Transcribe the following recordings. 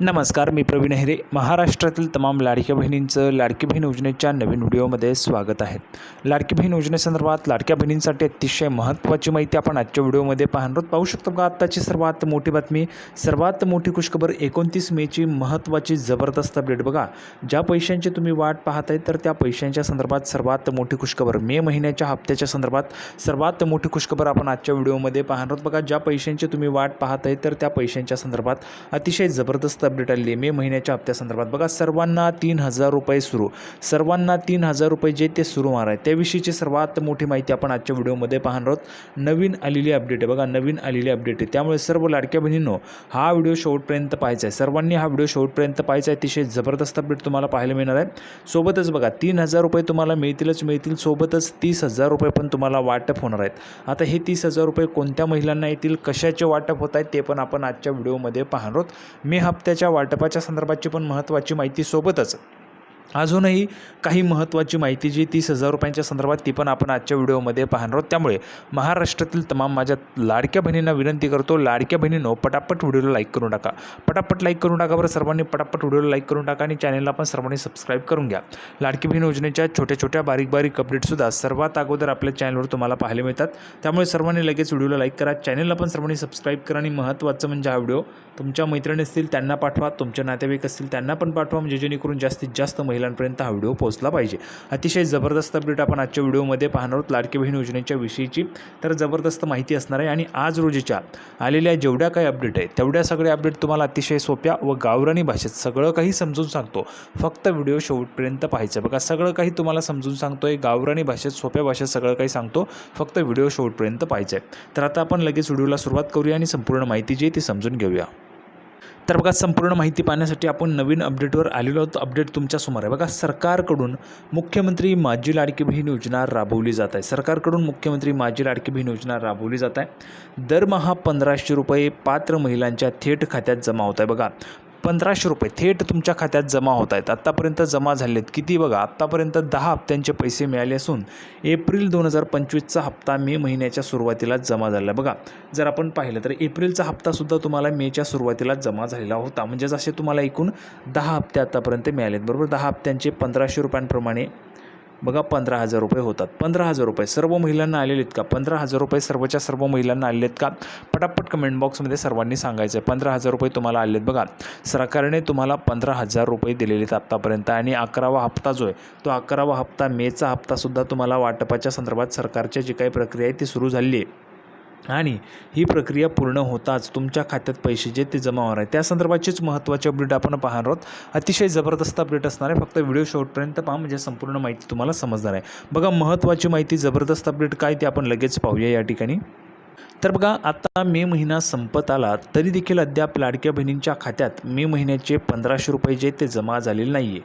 नमस्कार मी प्रवीण हेरे. महाराष्ट्रातील तमाम लाडक्या बहिणींचं लाडकी बहीण योजनेच्या नवीन व्हिडिओमध्ये स्वागत आहे. लाडकी बहीण योजनेसंदर्भात लाडक्या बहिणींसाठी अतिशय महत्त्वाची माहिती आपण आजच्या व्हिडिओमध्ये पाहणार पाहू शकतो का आत्ताची सर्वात मोठी बातमी सर्वात मोठी खुशखबर एकोणतीस मेची महत्त्वाची जबरदस्त अपडेट. बघा ज्या पैशांची तुम्ही वाट पाहत आहे तर त्या पैशांच्या संदर्भात सर्वात मोठी खुशखबर. मे महिन्याच्या हप्त्याच्या संदर्भात सर्वात मोठी खुशखबर आपण आजच्या व्हिडिओमध्ये पाहणार आहोत. बघा ज्या पैशांची तुम्ही वाट पाहत आहे तर त्या पैशांच्या संदर्भात अतिशय जबरदस्त अपडेट आलेली आहे. मे महिन्याच्या हप्त्यासंदर्भात बघा सर्वांना तीन हजार रुपये सुरू. सर्वांना तीन हजार रुपये जे ते सुरू होणार आहे त्याविषयीची सर्वात मोठी माहिती आपण आजच्या व्हिडिओमध्ये पाहणार आहोत. नवीन आलेली अपडेट आहे. बघा नवीन आलेली अपडेट आहे. त्यामुळे सर्व लाडक्या बहिणींनो हा व्हिडिओ शेवटपर्यंत पाहायचा आहे. सर्वांनी हा व्हिडिओ शेवटपर्यंत पाहायचा आहे. अतिशय जबरदस्त अपडेट तुम्हाला पाहायला मिळणार आहे. सोबतच बघा तीन हजार रुपये तुम्हाला मिळतीलच मिळतील. सोबतच तीस हजार रुपये पण तुम्हाला वाटप होणार आहेत. आता हे तीस हजार रुपये कोणत्या महिलांना येतील? कशाचे वाटप होत आहेत? ते पण आपण आजच्या व्हिडिओमध्ये पाहणार आहोत. मे हप्त्या हप्त्याच्या वाटपाच्या संदर्भाची पण महत्त्वाची माहिती सोबतच अजूनही काही महत्त्वाची माहिती जी तीस हजार रुपयांच्या संदर्भात ती पण आपण आजच्या व्हिडिओमध्ये पाहणार आहोत. त्यामुळे महाराष्ट्रातील तमाम माझ्या लाडक्या बहिणींना विनंती करतो लाडक्या बहिणीनो पटापट व्हिडिओला लाईक करून टाका पटापट लाईक करून टाका बरं सर्वांनी पटापट व्हिडिओला लाईक करून टाका आणि चॅनलला पण सर्वांनी सबस्क्राईब करून घ्या. लाडकी बहीण योजनेच्या छोट्या छोट्या बारीक बारीक अपडेटसुद्धा सर्वात अगोदर आपल्या चॅनलवर तुम्हाला पाहायला मिळतात. त्यामुळे सर्वांनी लगेच व्हिडिओला लाईक करा चॅनलला पण सर्वांनी सबस्क्राईब करा आणि महत्त्वाचं म्हणजे हा व्हिडिओ तुमच्या मैत्रिणी असतील त्यांना पाठवा तुमच्या नातेवाईक असतील त्यांना पण पाठवा म्हणजे जेणेकरून जास्तीत जास्त महिला महिलांपर्यंत हा व्हिडिओ पोहोचला पाहिजे. अतिशय जबरदस्त अपडेट आपण आजच्या व्हिडिओमध्ये पाहणार आहोत. लाडकी बहीण योजनेच्या विषयीची तर जबरदस्त माहिती असणार आहे आणि आज रोजीच्या आलेल्या जेवढ्या काही अपडेट आहेत तेवढ्या सगळ्या अपडेट तुम्हाला अतिशय सोप्या व गावरानी भाषेत सगळं काही समजून सांगतो. फक्त व्हिडिओ शेवटपर्यंत पाहायचं बघा सगळं काही तुम्हाला समजून सांगतो आहे गावरानी भाषेत सोप्या भाषेत सगळं काही सांगतो. फक्त व्हिडिओ शेवटपर्यंत पाहायचं आहे. तर आता आपण लगेच व्हिडिओला सुरुवात करूया आणि संपूर्ण माहिती जी आहे ती समजून घेऊया. तर बघा संपूर्ण माहिती पाहण्यासाठी आपण नवीन अपडेटवर आलेलो आहोत. अपडेट तुमच्यासमोर आहे. बघा सरकारकडून मुख्यमंत्री माझी लाडकी बहीण योजना राबवली जात आहे. सरकारकडून मुख्यमंत्री माझी लाडकी बहीण योजना राबवली जात आहे. दरमहा पंधराशे रुपये पात्र महिलांच्या थेट खात्यात जमा होत आहे. बघा पंधराशे रुपये थेट तुमच्या खात्यात जमा होत आहेत. आत्तापर्यंत जमा झाले आहेत किती बघा? आत्तापर्यंत दहा हप्त्यांचे पैसे मिळाले असून एप्रिल दोन हजार पंचवीसचा हप्ता मे महिन्याच्या सुरुवातीला जमा झाला आहे. बघा जर आपण पाहिलं तर एप्रिलचा हप्तासुद्धा तुम्हाला मेच्या सुरुवातीला जमा झालेला होता. म्हणजे जसे तुम्हाला एकूण दहा हप्ते आत्तापर्यंत मिळालेत. बरोबर? दहा हप्त्यांचे पंधराशे रुपयांप्रमाणे बघा पंधरा हजार रुपये होतात. पंधरा हजार रुपये. सर्व महिलांना आलेले आहेत का? पंधरा हजार रुपये सर्वच्या सर्व महिलांना आलेले आहेत का? पटापट कमेंट बॉक्समध्ये सर्वांनी सांगायचं आहे पंधरा हजार रुपये तुम्हाला आले आहेत. बघा सरकारने तुम्हाला पंधरा हजार रुपये दिलेले आहेत आत्तापर्यंत आणि अकरावा हप्ता जो आहे तो अकरावा हप्ता मेचा हप्तासुद्धा तुम्हाला वाटपाच्या संदर्भात सरकारच्या जी काही प्रक्रिया आहे ती सुरू झाली आहे. आणि ही प्रक्रिया पूर्ण होताच तुमच्या खात्यात पैसे जे ते जमा होणार आहे. त्या संदर्भाचीच महत्त्वाची अपडेट आपण पाहणार आहोत. अतिशय जबरदस्त अपडेट असणार आहे. फक्त व्हिडिओ शेवटपर्यंत पहा म्हणजे संपूर्ण माहिती तुम्हाला समजणार आहे. बघा महत्त्वाची माहिती जबरदस्त अपडेट काय ते आपण लगेच पाहूया या ठिकाणी. तर बघा आता मे महिना संपत आला तरी देखील अद्याप लाडक्या बहिणींच्या खात्यात मे महिन्याचे पंधराशे रुपये जे ते जमा झालेले नाही आहे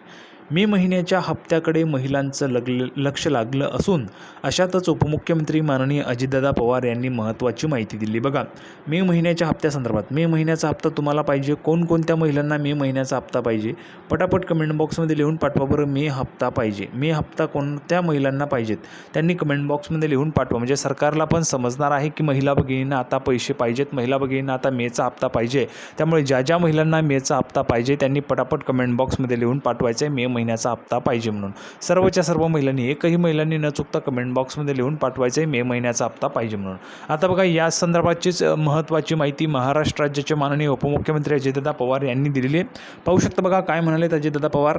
मे महिन्याच्या हप्त्याकडे महिलांचं लगले लक्ष लागलं असून अशातच उपमुख्यमंत्री माननीय अजितदादा पवार यांनी महत्त्वाची माहिती दिली. बघा मे महिन्याच्या हप्त्यासंदर्भात मे महिन्याचा हप्ता तुम्हाला पाहिजे कोणकोणत्या महिलांना मे महिन्याचा हप्ता पाहिजे? पटापट कमेंट बॉक्समध्ये लिहून पाठवा बरं मे हप्ता पाहिजे. मे हप्ता कोणत्या महिलांना पाहिजेत? त्यांनी कमेंट बॉक्समध्ये लिहून पाठवा. म्हणजे सरकारला पण समजणार आहे की महिला भगिनींना आता पैसे पाहिजेत महिला भगिनींना आता मेचा हप्ता पाहिजे. त्यामुळे ज्या ज्या महिलांना मेचा हप्ता पाहिजे त्यांनी पटापट कमेंट बॉक्समध्ये लिहून पाठवायचं आहे मे महिन्याचा हप्ता पाहिजे म्हणून. सर्वच्या सर्व महिलांनी एकही महिलांनी न चुकता कमेंट बॉक्समध्ये लिहून पाठवायचं आहे मे महिन्याचा हप्ता पाहिजे म्हणून. आता बघा या संदर्भाचीच महत्त्वाची माहिती महाराष्ट्र राज्याचे माननीय उपमुख्यमंत्री अजयदादा पवार यांनी दिलेली आहे. पाहू शकता बघा काय म्हणालेत अजितदादा पवार?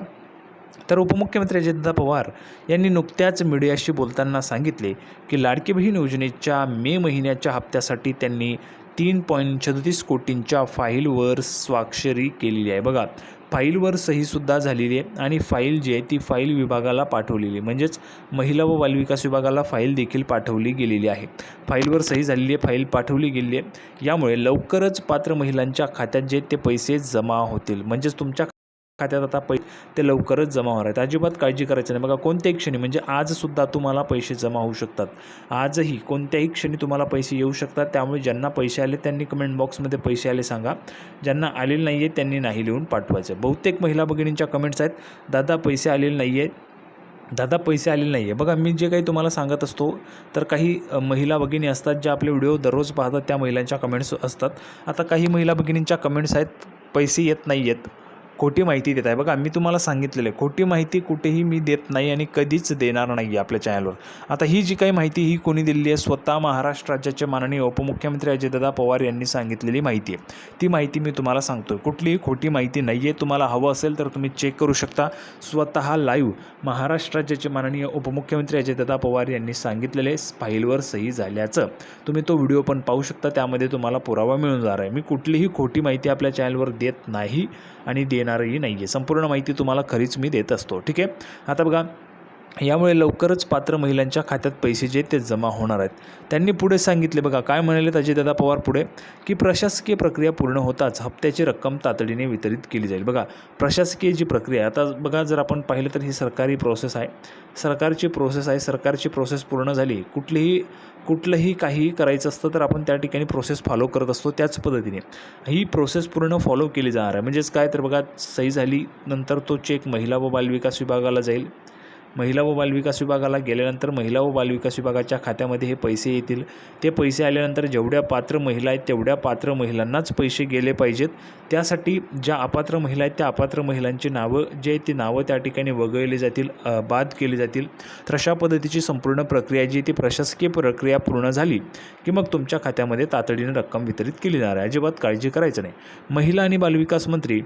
तर उपमुख्यमंत्री अजितदा पवार यांनी नुकत्याच मीडियाशी बोलताना सांगितले की लाडकी बहीण योजनेच्या मे महिन्याच्या हप्त्यासाठी त्यांनी तीन पॉईंट छत्तीस कोटींच्या फाईलवर स्वाक्षरी केलेली आहे. बघा फाईलवर सहीसुद्धा झालेली आहे आणि फाईल जी आहे ती फाईल विभागाला पाठवलेली आहे. म्हणजेच महिला व बालविकास विभागाला फाईल देखील पाठवली गेलेली आहे. फाईलवर सही झालेली आहे फाईल पाठवली गेलेली आहे. यामुळे लवकरच पात्र महिलांच्या खात्यात जे ते पैसे जमा होतील. म्हणजेच तुमच्या खात्यात आता पै ते लवकरच जमा होणार आहेत. अजिबात काळजी करायची नाही. बघा कोणत्याही क्षणी म्हणजे आजसुद्धा तुम्हाला पैसे जमा होऊ शकतात. आजही कोणत्याही क्षणी तुम्हाला पैसे येऊ शकतात. त्यामुळे ज्यांना पैसे आले त्यांनी कमेंट बॉक्समध्ये पैसे आले सांगा. ज्यांना आलेले नाही आहे त्यांनी नाही लिहून पाठवायचं. बहुतेक महिला भगिनींच्या कमेंट्स आहेत दादा पैसे आलेले नाही आहेत दादा पैसे आलेले नाही आहे बघा मी जे काही तुम्हाला सांगत असतो तर काही महिला भगिनी असतात ज्या आपले व्हिडिओ दररोज पाहतात त्या महिलांच्या कमेंट्स असतात. आता काही महिला भगिनींच्या कमेंट्स आहेत पैसे येत नाही आहेत खोटी माहिती देत आहे. बघा मी तुम्हाला सांगितलेलं आहे खोटी माहिती कुठेही मी देत नाही आणि कधीच देणार नाही आहे आपल्या चॅनलवर आता ही जी काही माहिती ही कोणी दिलेली आहे स्वतः महाराष्ट्र राज्याचे माननीय उपमुख्यमंत्री अजयदादा पवार यांनी सांगितलेली माहिती आहे. ती माहिती मी तुम्हाला सांगतो आहे कुठलीही खोटी माहिती नाही आहे तुम्हाला हवं असेल तर तुम्ही चेक करू शकता. स्वतः लाईव्ह महाराष्ट्र राज्याचे माननीय उपमुख्यमंत्री अजयदादा पवार यांनी सांगितलेले फाईलवर सही झाल्याचं तुम्ही तो व्हिडिओ पण पाहू शकता. त्यामध्ये तुम्हाला पुरावा मिळून जाणार आहे. मी कुठलीही खोटी माहिती आपल्या चॅनलवर देत नाही. आणि देणारही नाही आहे संपूर्ण माहिती तुम्हाला खरीच मी देत असतो. ठीक आहे? आता बघा यामुळे लवकरच पात्र महिलांच्या खात्यात पैसे जे ते जमा होणार आहेत. त्यांनी पुढे सांगितले बघा काय म्हणाले अजयदादा पवार पुढे? की प्रशासकीय प्रक्रिया पूर्ण होताच हप्त्याची रक्कम तातडीने वितरित केली जाईल. बघा प्रशासकीय जी प्रक्रिया आता बघा जर आपण पाहिलं तर ही सरकारी प्रोसेस आहे. सरकारची प्रोसेस आहे सरकारची प्रोसेस पूर्ण झाली. कुठलीही कुठलंही काहीही करायचं असतं तर आपण त्या ठिकाणी प्रोसेस फॉलो करत असतो त्याच पद्धतीने. ही प्रोसेस पूर्ण फॉलो केली जाणार आहे. म्हणजेच काय? तर बघा सही झाली नंतर तो चेक महिला व बालविकास विभागाला जाईल. महिला व बालविकास विभागाला गेल्यानंतर महिला व बालविकास विभागाच्या खात्यामध्ये हे पैसे येतील. ते पैसे आल्यानंतर जेवढ्या पात्र महिला आहेत तेवढ्या पात्र महिलांनाच पैसे गेले पाहिजेत. त्यासाठी ज्या अपात्र महिला आहेत त्या अपात्र महिलांची नावं जे आहेत ती नावं त्या ठिकाणी वगळली जातील बाद केली जातील. तर अशा पद्धतीची संपूर्ण प्रक्रिया जी ती प्रशासकीय प्रक्रिया पूर्ण झाली की मग तुमच्या खात्यामध्ये तातडीने रक्कम वितरित केली जाणार आहे. अजिबात काळजी करायचं नाही. महिला आणि बालविकास मंत्री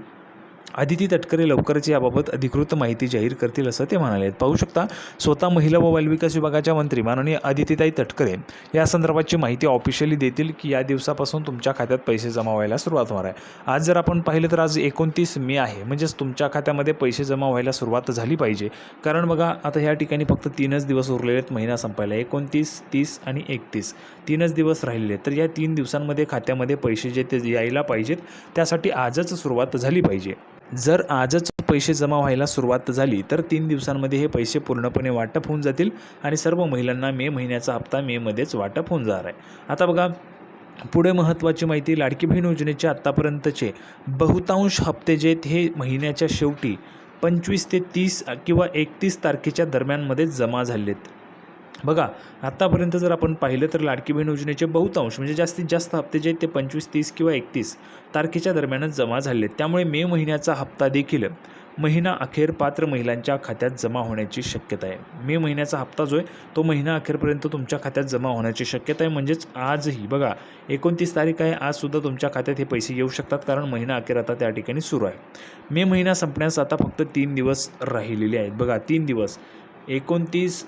आदिती तटकरे लवकरच याबाबत अधिकृत माहिती जाहीर करतील असं ते म्हणाले पाहू शकता स्वतः महिला व बालविकास विभागाच्या मंत्री माननीय आदितीताई तटकरे या संदर्भाची माहिती ऑफिशियली देतील की या दिवसापासून तुमच्या खात्यात पैसे जमा व्हायला सुरुवात होणार आहे. आज जर आपण पाहिलं तर आज एकोणतीस मे आहे म्हणजेच तुमच्या खात्यामध्ये पैसे जमा व्हायला सुरुवात झाली पाहिजे. कारण बघा आता ह्या ठिकाणी फक्त तीनच दिवस उरलेले आहेत महिना संपायला. एकोणतीस तीस आणि एकतीस तीनच दिवस राहिलेले तर या तीन दिवसांमध्ये खात्यामध्ये पैसे जे ते यायला पाहिजेत त्यासाठी आजच सुरुवात झाली पाहिजे. जर आजच पैसे जमा व्हायला सुरुवात झाली तर तीन दिवसांमध्ये हे पैसे पूर्णपणे वाटप होऊन जातील आणि सर्व महिलांना मे महिन्याचा हप्ता मेमध्येच वाटप होऊन जाणार आहे. आता बघा पुढे महत्त्वाची माहिती लाडकी बहीण योजनेचे आत्तापर्यंतचे बहुतांश हप्ते जे आहेत हे महिन्याच्या शेवटी पंचवीस ते तीस किंवा एकतीस तारखेच्या दरम्यानमध्ये जमा झालेत. बघा आत्तापर्यंत जर आपण पाहिलं तर लाडकी बहीण योजनेचे बहुतांश म्हणजे जास्तीत जास्त हप्ते जे आहेत ते पंचवीस तीस किंवा एकतीस तारखेच्या दरम्यानच जमा झाले आहेत त्यामुळे मे महिन्याचा हप्ता देखील महिना अखेर पात्र महिलांच्या खात्यात जमा होण्याची शक्यता आहे. मे महिन्याचा हप्ता जो आहे तो महिना अखेरपर्यंत तुमच्या खात्यात जमा होण्याची शक्यता आहे. म्हणजेच आजही बघा एकोणतीस तारीख आहे आजसुद्धा तुमच्या खात्यात हे पैसे येऊ शकतात कारण महिना अखेर आता त्या ठिकाणी सुरू आहे. मे महिना संपण्यास आता फक्त तीन दिवस राहिलेले आहेत. बघा तीन दिवस एकोणतीस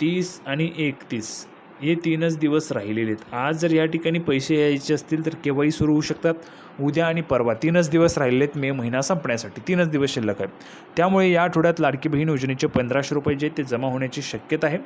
तीस आणि एकतीस. हे तीनच दिवस राहिलेले आहेत. आज जर या ठिकाणी पैसे यायचे असतील तर केव्हाही सुरू होऊ शकतात. उद्या आणि परवा तीनच दिवस राहिलेत आहेत मे महिना संपण्यासाठी. तीनच दिवस शिल्लक आहे त्यामुळे या आठवड्यात लाडकी बहीण योजनेचे पंधराशे रुपये जे ते जमा होण्याची शक्यता आहे.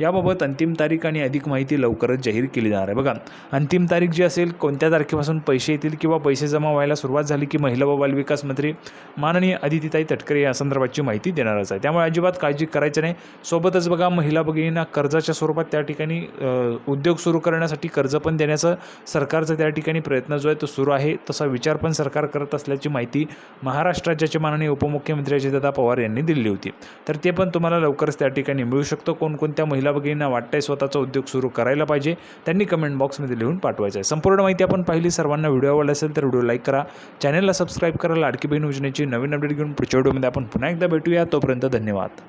याबाबत अंतिम तारीख आणि अधिक माहिती लवकरच जाहीर केली जाणार आहे. बघा अंतिम तारीख जी असेल कोणत्या तारखेपासून पैसे येतील किंवा पैसे जमा व्हायला सुरुवात झाली की महिला व बालविकास मंत्री माननीय आदितीताई तटकरे या संदर्भाची माहिती देणारच आहे. त्यामुळे अजिबात काळजी करायची नाही. सोबतच बघा महिला भगिनींना कर्जाच्या स्वरूपात त्या ठिकाणी उद्योग सुरू करण्यासाठी कर्ज पण देण्याचं सरकारचा त्या ठिकाणी प्रयत्न जो आहे तो सुरू आहे. तसा विचार पण सरकार करत असल्याची माहिती महाराष्ट्र माननीय उपमुख्यमंत्री अजितदादा पवार यांनी दिली होती. तर ते पण तुम्हाला लवकरच त्या ठिकाणी मिळू शकतं. कोणकोणत्या महिला भगिनींना वाटतंय स्वतःचा उद्योग सुरू करायला पाहिजे त्यांनी कमेंट बॉक्समध्ये लिहून पाठवायचं आहे. संपूर्ण माहिती आपण पाहिली. सर्वांना व्हिडिओ आवडला असेल तर व्हिडिओ लाईक करा. चॅनलला सबस्क्राईब करा लाडकी बहीण योजनेची नवीन अपडेट घेऊन पुढच्या व्हिडिओमध्ये आपण पुन्हा एकदा भेटूया. तोपर्यंत धन्यवाद.